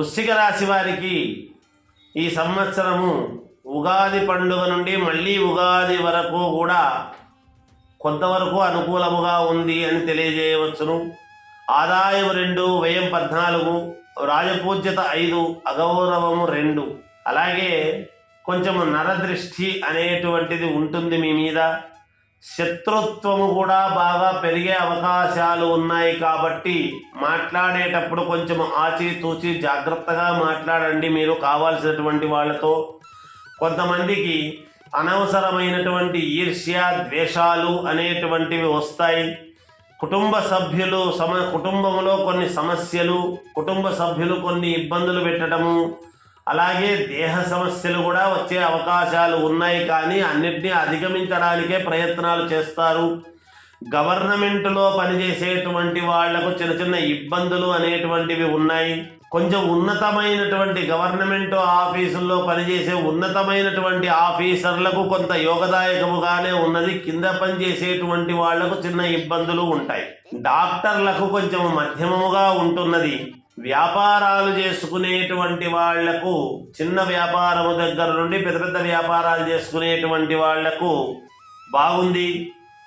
వృశ్చిక రాశి వారికి ఈ సంవత్సరము ఉగాది పండుగ నుండి మళ్ళీ ఉగాది వరకు కూడా కొంతవరకు అనుకూలముగా ఉంది అని తెలియజేయవచ్చును. ఆదాయం రెండు వ్యయం పద్నాలుగు రాజపూజ్యత ఐదు అగౌరవము రెండు. అలాగే కొంచెం నరదృష్టి అనేటువంటిది ఉంటుంది మీ మీద. శత్రుత్వము కూడా బాగా పెరిగే అవకాశాలు ఉన్నాయి కాబట్టి మాట్లాడేటప్పుడు కొంచెం ఆచితూచి జాగ్రత్తగా మాట్లాడండి. మీరు కావాల్సినటువంటి వాళ్ళతో కొంతమందికి అనవసరమైనటువంటి ఈర్ష్య ద్వేషాలు అనేటువంటివి వస్తాయి. కుటుంబ సభ్యులు సమ కుటుంబంలో కొన్ని సమస్యలు కుటుంబ సభ్యులు కొన్ని ఇబ్బందులు పెట్టడము అలాగే దేహ సమస్యలు కూడా వచ్చే అవకాశాలు ఉన్నాయి కానీ అన్నిటినీ అధిగమించడానికే ప్రయత్నాలు చేస్తారు. గవర్నమెంట్లో పనిచేసేటువంటి వాళ్ళకు చిన్న చిన్న ఇబ్బందులు అనేటువంటివి ఉన్నాయి. కొంచెం ఉన్నతమైనటువంటి గవర్నమెంట్ ఆఫీసుల్లో పనిచేసే ఉన్నతమైనటువంటి ఆఫీసర్లకు కొంత యోగదాయకముగానే ఉన్నది. కింద పనిచేసేటువంటి వాళ్ళకు చిన్న ఇబ్బందులు ఉంటాయి. డాక్టర్లకు కొంచెం మధ్యమముగా ఉంటున్నది. వ్యాపారాలు చేసుకునేటువంటి వాళ్ళకు చిన్న వ్యాపారము దగ్గర నుండి పెద్ద పెద్ద వ్యాపారాలు చేసుకునేటువంటి వాళ్ళకు బాగుంది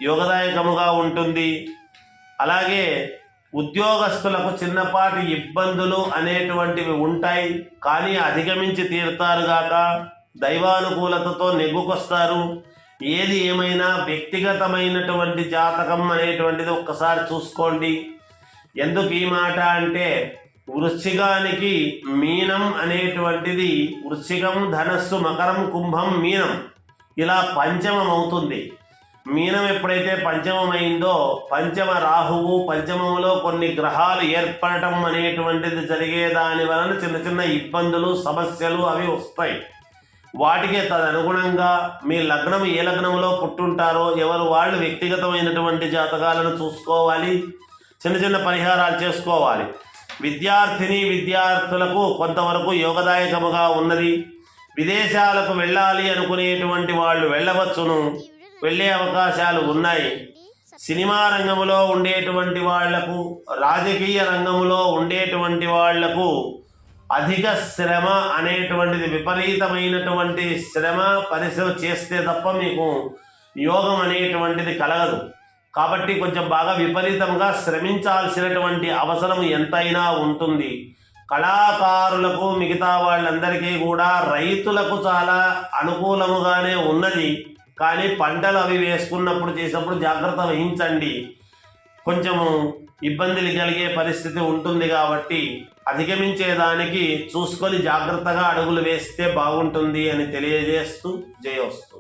యోగదాయకముగా ఉంటుంది. అలాగే ఉద్యోగస్తులకు చిన్నపాటి ఇబ్బందులు అనేటువంటివి ఉంటాయి కానీ అధిగమించి తీరుతారుగాక దైవానుకూలతతో నెగ్గుకొస్తారు. ఏది ఏమైనా వ్యక్తిగతమైనటువంటి జాతకం అనేటువంటిది ఒక్కసారి చూసుకోండి. ఎందుకు ఈ మాట అంటే వృశ్చికానికి మీనం అనేటువంటిది వృశ్చికం ధనస్సు మకరం కుంభం మీనం. ఇలా పంచమం అవుతుంది మీనం ఎప్పుడైతే పంచమమైందో పంచమ రాహువు పంచమంలో కొన్ని గ్రహాలు ఏర్పడటం అనేటువంటిది జరిగే దాని వలన చిన్న చిన్న ఇబ్బందులు సమస్యలు అవి వస్తాయి. వాటికి తదనుగుణంగా మీ లగ్నం ఏ లగ్నంలో పుట్టుంటారో ఎవరు వాళ్ళు వ్యక్తిగతమైనటువంటి జాతకాలను చూసుకోవాలి చిన్న చిన్న పరిహారాలు చేసుకోవాలి. విద్యార్థిని విద్యార్థులకు కొంతవరకు యోగదాయకముగా ఉన్నది. విదేశాలకు వెళ్ళాలి అనుకునేటువంటి వాళ్ళు వెళ్ళవచ్చును. వెళ్ళే అవకాశాలు ఉన్నాయి. సినిమా రంగంలో ఉండేటువంటి వాళ్ళకు రాజకీయ రంగంలో ఉండేటువంటి వాళ్ళకు అధిక శ్రమ అనేటువంటిది విపరీతమైనటువంటి శ్రమ పరిశ్రమ చేస్తే తప్ప మీకు యోగం అనేటువంటిది కలగదు. కాబట్టి కొంచెం బాగా విపరీతంగా శ్రమించాల్సినటువంటి అవసరం ఎంతైనా ఉంటుంది. కళాకారులకు మిగతా వాళ్ళందరికీ కూడా రైతులకు చాలా అనుకూలముగానే ఉన్నది. కానీ పంటలు అవి వేసుకున్నప్పుడు చేసినప్పుడు జాగ్రత్త వహించండి. కొంచెము ఇబ్బందులు కలిగే పరిస్థితి ఉంటుంది కాబట్టి అధిగమించేదానికి చూసుకొని జాగ్రత్తగా అడుగులు వేస్తే బాగుంటుంది అని తెలియజేస్తూ జయోస్తు